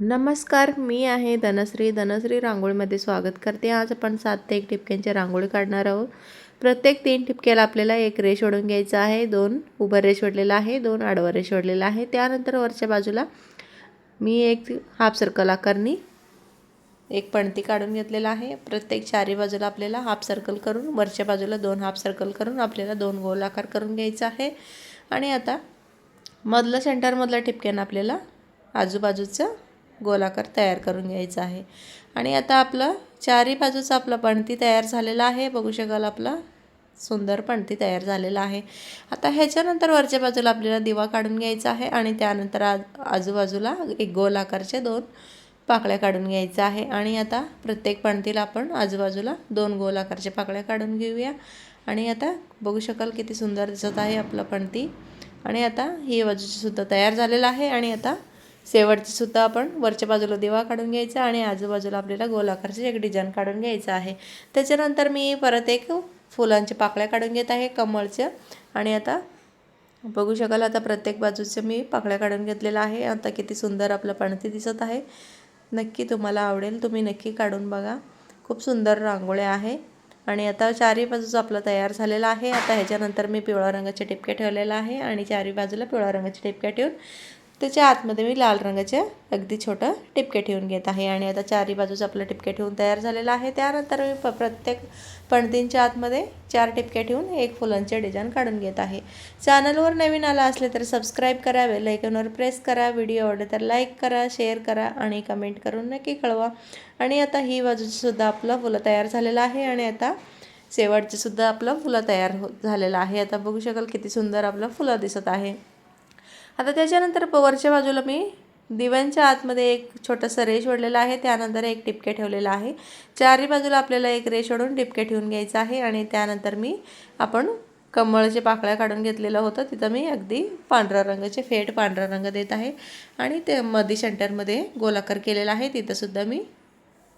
नमस्कार मी आहे धनश्री. धनश्री रांगोळीमध्ये स्वागत करते. आज आपण सात ते एक ठिपक्यांची रांगोळी काढणार आहोत. प्रत्येक तीन ठिपक्याला आपल्याला एक रेश ओढून घ्यायचं आहे दोन उभं रेश ओढलेला आहे दोन आडवं रेश ओढलेलं आहे. त्यानंतर वरच्या बाजूला मी एक हाफ सर्कल आकारनी एक पणती काढून घेतलेला आहे. प्रत्येक चारी बाजूला आपल्याला हाफ सर्कल करून वरच्या बाजूला दोन हाफ सर्कल करून आपल्याला दोन गोल आकार करून घ्यायचा आहे. आणि आता मधलं सेंटरमधल्या ठिपक्यानं आपल्याला आजूबाजूचं गोलाकार तयार करून घ्यायचा आहे. आणि आता आपलं चारी बाजूचा आपला पणती तयार झालेला आहे. बघू शकाल आपला सुंदर पणती तयार झालेला आहे. आता ह्याच्यानंतर वरच्या बाजूला आपल्याला दिवा काढून घ्यायचा आहे आणि त्यानंतर आज आजूबाजूला एक गोल आकारच्या दोन पाकळ्या काढून घ्यायचा आहे. आणि आता प्रत्येक पणतीला आपण आजूबाजूला दोन गोल आकारच्या पाकळ्या काढून घेऊया. आणि आता बघू शकाल किती सुंदर दिसत आहे आपलं पणती. आणि आता ही बाजूची सुद्धा तयार झालेलं आहे. आणि आता शेवटची सुद्धा आपण वरच्या बाजूला दिवा काढून घ्यायचा आणि आजूबाजूला आपल्याला गोलाकारची एक डिझाईन काढून घ्यायचं आहे. त्याच्यानंतर मी परत एक फुलांच्या पाकळ्या काढून घेत आहे कमळच्या आणि आता बघू शकाल आता प्रत्येक बाजूचं मी पाकळ्या काढून घेतलेलं आहे. आता किती सुंदर आपलं पणती दिसत आहे. नक्की तुम्हाला आवडेल तुम्ही नक्की काढून बघा. खूप सुंदर रांगोळ्या आहे. आणि आता चारी बाजूचं आपलं तयार झालेलं आहे. आता ह्याच्यानंतर मी पिवळ्या रंगाचे टिपके ठेवलेला आहे आणि चारी बाजूला पिवळ्या रंगाचे टिपक्या ठेवून त्याच्या आतमध्ये मी लाल रंगाचे अगदी छोटं टिपके ठेवून घेत आहे. आणि आता चारी बाजूचं आपलं टिपके ठेवून तयार झालेलं आहे. त्यानंतर मी प प्रत्येक पणतींच्या आतमध्ये चार टिपके ठेवून एक फुलांचे डिझाईन काढून घेत आहे. चॅनलवर नवीन आला असले तर सबस्क्राईब करा बेलायकनवर प्रेस करा व्हिडिओ आवडले तर लाईक करा शेअर करा आणि कमेंट करून नक्की कळवा. आणि आता ही बाजूचीसुद्धा आपलं फुलं तयार झालेलं आहे आणि आता शेवटचेसुद्धा आपलं फुलं तयार हो झालेलं आहे. आता बघू शकाल किती सुंदर आपलं फुलं दिसत आहे. आता त्याच्यानंतर वरच्या बाजूला मी दिव्यांच्या आतमध्ये एक छोटंसं रेश ओढलेलं आहे. त्यानंतर एक टिपके ठेवलेलं आहे. चारही बाजूला आपल्याला एक रेश ओढून टिपके ठेवून घ्यायचं आहे आणि त्यानंतर मी आपण कमळचे पाकळ्या काढून घेतलेलं होतं. तिथं मी अगदी पांढऱ्या रंगाचे फेट पांढरा रंग देत आहे आणि ते मधी सेंटरमध्ये गोलाकार केलेला आहे. तिथंसुद्धा मी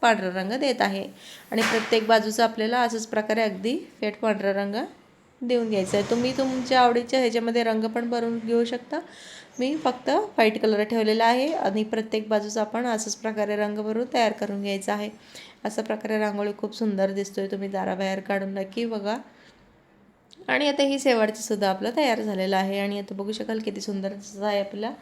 पांढरा रंग देत आहे. आणि प्रत्येक बाजूचं आपल्याला असंच प्रकारे अगदी फेट पांढरा रंग देऊन घ्यायचं आहे. तुम्ही तुमच्या आवडीच्या ह्याच्यामध्ये रंग पण भरून घेऊ शकता. मी फक्त व्हाईट कलर ठेवलेला आहे आणि प्रत्येक बाजूचा आपण असंच प्रकारे रंग भरून तयार करून घ्यायचा आहे. अशा प्रकारे रांगोळी खूप सुंदर दिसतोय. तुम्ही दाराबाहेर काढून नक्की बघा. आणि आता ही शेवटची सुद्धा आपलं तयार झालेलं आहे. आणि आता बघू शकाल किती सुंदर दिसत आहे आपला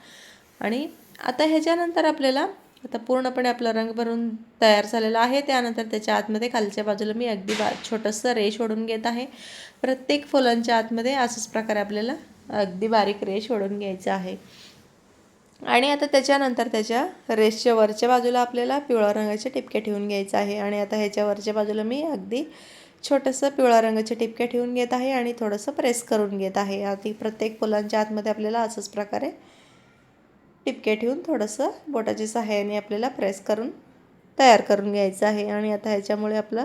आणि आता ह्याच्यानंतर आपल्याला आता पूर्णपणे आपला रंग भरून तयार झालेला आहे. त्यानंतर त्याच्या आतमध्ये खालच्या बाजूला मी अगदी बा छोटंसं रेश ओढून घेत आहे. प्रत्येक फुलांच्या आतमध्ये असंच प्रकारे आपल्याला अगदी बारीक रेश ओढून घ्यायचं आहे. आणि आता त्याच्यानंतर त्याच्या रेशच्या वरच्या बाजूला आपल्याला पिवळ्या रंगाचे टिपके ठेवून घ्यायचं आहे. आणि आता ह्याच्या वरच्या बाजूला मी अगदी छोटंसं पिवळ्या रंगाचे टिपके ठेवून घेत आहे आणि थोडंसं प्रेस करून घेत आहे. आधी प्रत्येक फुलांच्या आतमध्ये आपल्याला असंच प्रकारे टिपके ठेवून थोडंसं बोटाच्या सहाय्याने आपल्याला प्रेस करून तयार करून घ्यायचं आहे. आणि आता ह्याच्यामुळे आपलं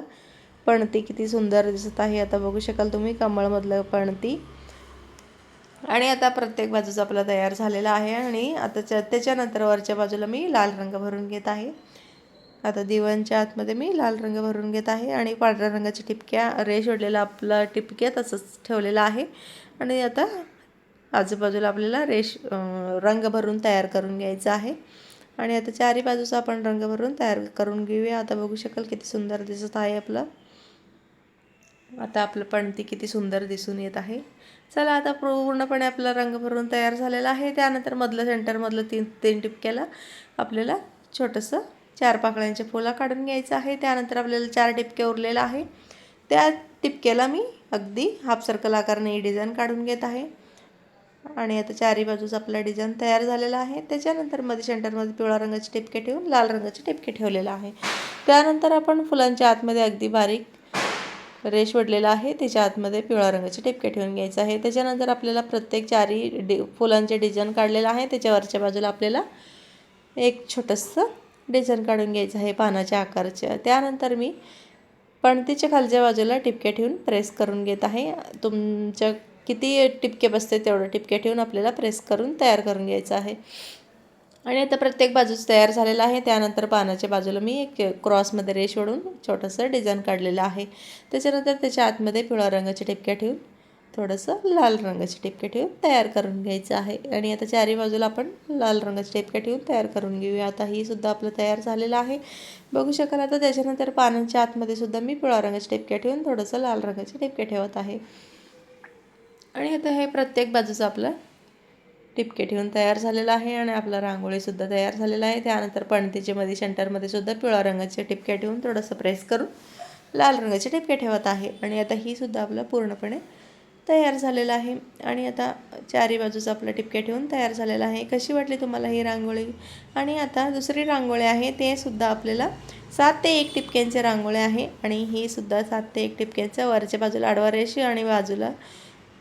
पणती किती सुंदर दिसत आहे. आता बघू शकाल तुम्ही कमळमधलं पणती. आणि आता प्रत्येक बाजूचा आपला तयार झालेला आहे. आणि आता त्याच्यानंतर वरच्या बाजूला मी लाल रंग भरून घेत आहे. आता दिवांच्या आतमध्ये मी लाल रंग भरून घेत आहे. आणि पांढऱ्या रंगाच्या टिपक्या रेश ओढलेला आपला टिपक्या तसंच ठेवलेला आहे. आणि आता आजूबाजूला आपल्याला रेश रंग भरून तयार करून घ्यायचं आहे. आणि आता चारी बाजूचा आपण रंग भरून तयार करून घेऊया. आता बघू शकाल किती सुंदर दिसत आहे आपलं. आता आपलं पणती किती सुंदर दिसून येत आहे. चला आता पूर्णपणे आपला रंग भरून तयार झालेला आहे. त्यानंतर मधलं सेंटरमधलं तीन तीन टिपक्याला आपल्याला छोटंसं चार पाकळ्यांचे फुला काढून घ्यायचं आहे. त्यानंतर आपल्याला चार टिपके उरलेलं आहे. त्या टिपक्याला मी अगदी हाफ सर्कल आकारने डिझाईन काढून घेत आहे. आणि आता चारी बाजूचा आपला डिझाईन तयार झालेला आहे. त्याच्यानंतरमध्ये सेंटरमध्ये पिवळा रंगाचे टिपके ठेवून लाल रंगाचे टिपके ठेवलेला आहे. त्यानंतर आपण फुलांच्या आतमध्ये अगदी बारीक रेश वडलेला आहे. त्याच्या आतमध्ये पिवळ्या रंगाचे टिपके ठेवून घ्यायचं आहे. त्याच्यानंतर आपल्याला प्रत्येक चारी डि फुलांचे डिझाईन काढलेलं आहे. त्याच्यावरच्या बाजूला आपल्याला एक छोटंसं डिझाईन काढून घ्यायचं आहे पानाच्या आकारच्या त्यानंतर मी पणतीच्या खालच्या बाजूला टिपके ठेवून प्रेस करून घेत आहे. तुमच्या किती टिपके बसते तेवढं टिपके ठेवून आपल्याला प्रेस करून तयार करून घ्यायचं आहे. आणि आता प्रत्येक बाजूच तयार झालेलं आहे. त्यानंतर पानाच्या बाजूला मी एक क्रॉसमध्ये रेश ओढून छोटंसं डिझाईन काढलेलं आहे. त्याच्यानंतर त्याच्या आतमध्ये पिवळ्या रंगाचे टिपक्या ठेवून थोडंसं लाल रंगाचे टिपके ठेवून तयार करून घ्यायचं आहे. आणि आता चारी बाजूला आपण लाल रंगाचे टिपके ठेवून तयार करून घेऊया. आता ही सुद्धा आपलं तयार झालेलं आहे. बघू शकाल आता त्याच्यानंतर पानांच्या आतमध्ये सुद्धा मी पिवळ्या रंगाचे टिपके ठेवून थोडंसं लाल रंगाचे टिपके ठेवत आहे. आणि आता हे प्रत्येक बाजूचं आपलं टिपके ठेवून तयार झालेलं आहे आणि आपला रांगोळीसुद्धा तयार झालेला आहे. त्यानंतर पणतीच्यामध्ये मध्ये सेंटरमध्ये सुद्धा पिवळ्या रंगाचे टिपके ठेवून थोडंसं प्रेस करून लाल रंगाचे टिपके ठेवत आहे. आणि आता ही सुद्धा आपलं पूर्णपणे तयार झालेलं आहे. आणि आता चारी बाजूचं आपलं टिपके ठेवून तयार झालेलं आहे. कशी वाटली तुम्हाला ही रांगोळी? आणि आता दुसरी रांगोळी आहे ते सुद्धा आपल्याला सात ते एक टिपक्यांचे रांगोळी आहे. आणि ही सुद्धा सात ते एक टिपक्यांचं वरच्या बाजूला आडवा रेषी आणि बाजूला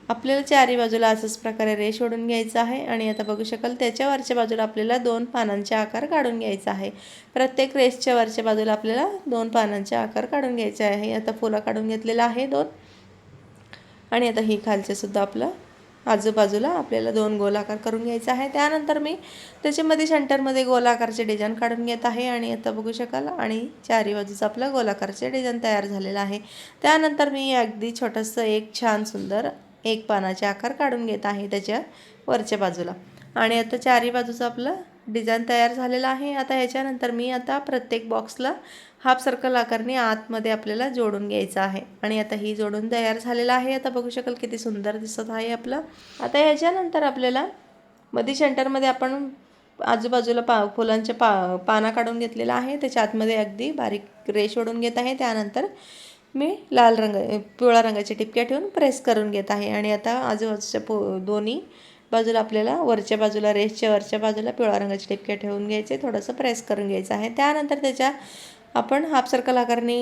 आपल्याला चारी बाजूला असंच प्रकारे रेष ओढून घ्यायचं आहे. आणि आता बघू शकाल त्याच्या वरच्या बाजूला आपल्याला दोन पानांचे आकार काढून घ्यायचा आहे. प्रत्येक रेसच्या वरच्या बाजूला आपल्याला दोन पानांचे आकार काढून घ्यायचे आहे. आता फुलं काढून घेतलेलं आहे दोन. आणि आता ही खालचेसुद्धा आपलं आजूबाजूला आपल्याला दोन गोलाकार करून घ्यायचा आहे. त्यानंतर मी त्याच्यामध्ये सेंटरमध्ये गोलाकारचे डिझाईन काढून घेत आहे. आणि आता बघू शकाल आणि चारी बाजूचं आपलं गोलाकारचे डिझाईन तयार झालेलं आहे. त्यानंतर मी अगदी छोटंसं एक छान सुंदर एक पानाचे आकार काढून घेत आहे त्याच्या वरच्या बाजूला. आणि आता चारी बाजूचं आपलं डिझाईन तयार झालेलं आहे. आता ह्याच्यानंतर मी आता प्रत्येक बॉक्सला हाफ सर्कल आकारने आतमध्ये आपल्याला जोडून घ्यायचं आहे. आणि आता ही जोडून तयार झालेलं आहे. आता बघू शकाल किती सुंदर दिसत आहे आपलं. आता ह्याच्यानंतर आपल्याला मध्ये सेंटरमध्ये आपण आजूबाजूला पा फुलांचे पा पाना काढून घेतलेला आहे. त्याच्या आतमध्ये अगदी बारीक रेश ओढून घेत आहे. त्यानंतर मी लाल रंग पिवळा रंगाची टिपक्या ठेवून प्रेस करून घेत आहे. आणि आता आजूबाजूच्या पो दोन्ही बाजूला आपल्याला वरच्या बाजूला रेसच्या वरच्या बाजूला पिवळा रंगाची टिपक्या ठेवून घ्यायचे थोडंसं प्रेस करून घ्यायचं आहे. त्यानंतर त्याच्या आपण हाफ सर्कल आकारणी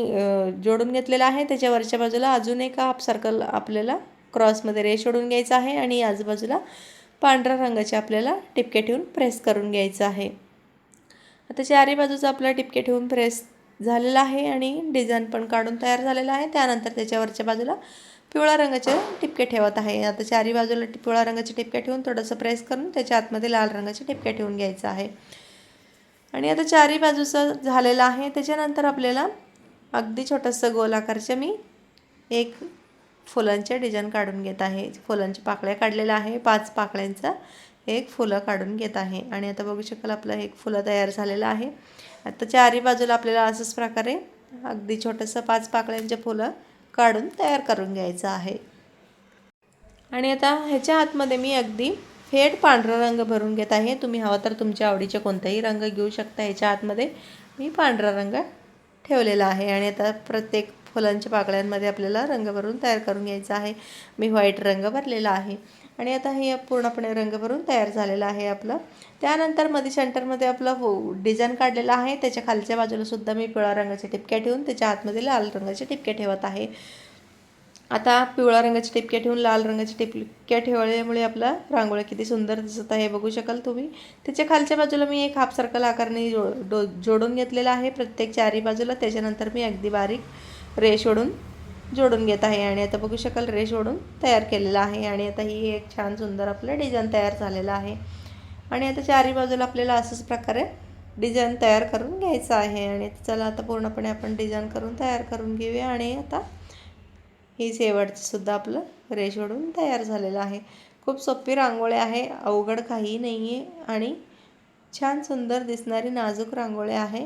जोडून घेतलेला आहे. त्याच्या वरच्या बाजूला अजून एक हाफ सर्कल आपल्याला क्रॉसमध्ये रेश ओढून घ्यायचा आहे. आणि आजूबाजूला पांढऱ्या रंगाचे आपल्याला टिपके ठेवून प्रेस करून घ्यायचं आहे. आता चारही बाजूचा आपला टिपके ठेवून प्रेस झालेला आहे आणि डिझाईन पण काढून तयार झालेला आहे. त्यानंतर त्याच्यावरच्या बाजूला पिवळा रंगाचे टिपके ठेवत आहे. आता चारी बाजूला पिवळा रंगाचे टिपके ठेवून थोडंसं प्रेस करून त्याच्या आतमध्ये लाल रंगाचे टिपके ठेवून घ्यायचं आहे. आणि आता चारी बाजूचं झालेलं आहे. त्याच्यानंतर आपल्याला अगदी छोटंसं गोलाकारचं मी एक फुलांचे डिझाईन काढून घेत आहे. फुलांच्या पाकळ्या काढलेल्या आहे. पाच पाकळ्यांचा. एक फुलं काढून घेत आहे. आणि आता बघू शकाल आपलं एक फुलं तयार झालेलं आहे. आता चारी बाजूला आपल्याला असंच प्रकारे अगदी छोटंसं पाच पाकळ्यांचे फुलं काढून तयार करून घ्यायचं आहे. आणि आता ह्याच्या आतमध्ये मी अगदी फेड पांढरा रंग भरून घेत आहे. तुम्ही हवा तर तुमच्या आवडीचे कोणताही रंग घेऊ शकता. ह्याच्या आतमध्ये मी पांढरा रंग ठेवलेला आहे. आणि आता प्रत्येक फुलांच्या पाकळ्यांमध्ये आपल्याला रंग भरून तयार करून घ्यायचा आहे. मी व्हाईट रंग भरलेला आहे. आणि आता हे पूर्णपणे रंग भरून तयार झालेलं आहे आपलं. त्यानंतरमध्ये सेंटरमध्ये आपलं हो डिझाईन काढलेला आहे. त्याच्या खालच्या बाजूला सुद्धा मी पिवळा रंगाचे टिपक्या ठेवून त्याच्या आतमध्ये लाल रंगाचे टिपके ठेवत आहे. आता पिवळा रंगाचे टिपके ठेवून लाल रंगाचे टिपक्या ठेवल्यामुळे आपला रांगोळ्या किती सुंदर दिसत आहे बघू शकाल तुम्ही. त्याच्या खालच्या बाजूला मी एक हाफ सर्कल आकारने जो डो जोडून घेतलेला आहे. प्रत्येक चारी बाजूला त्याच्यानंतर मी अगदी बारीक रेश ओढून जोडून घेत आहे आणि आता बघू शकाल रेश ओढून तयार केलेला आहे आणि आता ही एक छान सुंदर आपलं डिझाईन तयार झालेलं आहे. आणि आता चारी बाजूला आपल्याला असंच प्रकारे डिझाईन तयार करून घ्यायचं आहे आणि चला आता पूर्णपणे आपण डिझाईन करून तयार करून घेऊया आणि आता ही शेवटचंसुद्धा आपलं रेश ओढून तयार झालेलं आहे. खूप सोपी रांगोळी आहे अवघड काही नाही आहे आणि छान सुंदर दिसणारी नाजूक रांगोळी आहे.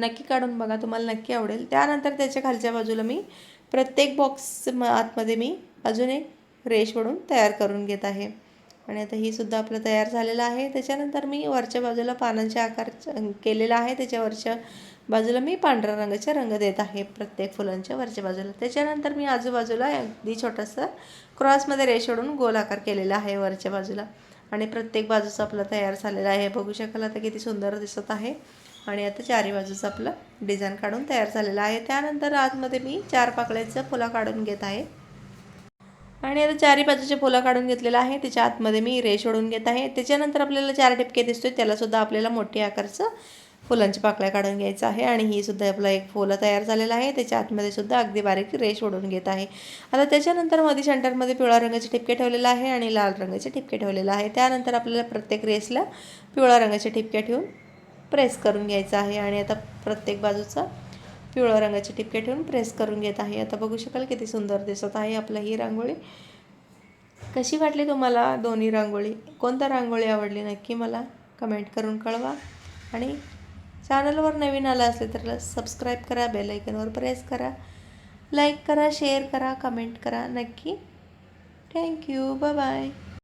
नक्की काढून बघा तुम्हाला नक्की आवडेल. त्यानंतर त्याच्या खालच्या बाजूला मी प्रत्येक बॉक्स आतमध्ये मी अजून एक रेश ओढून तयार करून घेत आहे. आणि आता ही सुद्धा आपलं तयार झालेलं आहे. त्याच्यानंतर मी वरच्या बाजूला पानांचे आकार केलेला आहे. त्याच्या वरच्या बाजूला मी पांढऱ्या रंगाचे रंग देत आहे प्रत्येक फुलांच्या वरच्या बाजूला. त्याच्यानंतर मी आजूबाजूला अगदी छोटंसं क्रॉसमध्ये रेश ओढून गोल आकार केलेला आहे वरच्या बाजूला. आणि प्रत्येक बाजूचं आपलं तयार झालेलं आहे. बघू शकाल आता किती सुंदर दिसत आहे. आणि आता चारी बाजूचं आपलं डिझाईन काढून तयार झालेलं आहे. त्यानंतर आतमध्ये मी चार पाकळ्याचं फुलं काढून घेत आहे. आणि आता चारी बाजूचे फुलं काढून घेतलेलं आहे. त्याच्या आतमध्ये मी रेश ओढून घेत आहे. त्याच्यानंतर आपल्याला चार टिपके दिसतोय. त्यालासुद्धा आपल्याला मोठी आकारचं फुलांच्या पाकळ्या काढून घ्यायचं आहे. आणि ही सुद्धा आपला एक फुलं तयार झालेलं आहे. त्याच्या आतमध्ये सुद्धा अगदी बारीक रेश ओढून घेत आहे. आता त्याच्यानंतरमध्ये सेंटरमध्ये पिवळा रंगाचे ठिपके ठेवलेलं आहे आणि लाल रंगाचे ठिपके ठेवलेलं आहे. त्यानंतर आपल्याला प्रत्येक रेसला पिवळ्या रंगाचे ठिपके ठेवून प्रेस करून घ्यायचा आहे आणि आता प्रत्येक बाजूचा पिवळ्या रंगाचे टिपके ठेवून प्रेस करून घेत आहे. आता बघू शकाल किती सुंदर दिसत आहे आपलं ही रांगोळी. कशी वाटली तुम्हाला दोन्ही रांगोळी? कोणता रांगोळी आवडली नक्की मला कमेंट करून कळवा. आणि चॅनलवर नवीन आला असेल तर सबस्क्राईब करा बेलायकनवर प्रेस करा. लाईक करा शेअर करा कमेंट करा. नक्की. Thank you bye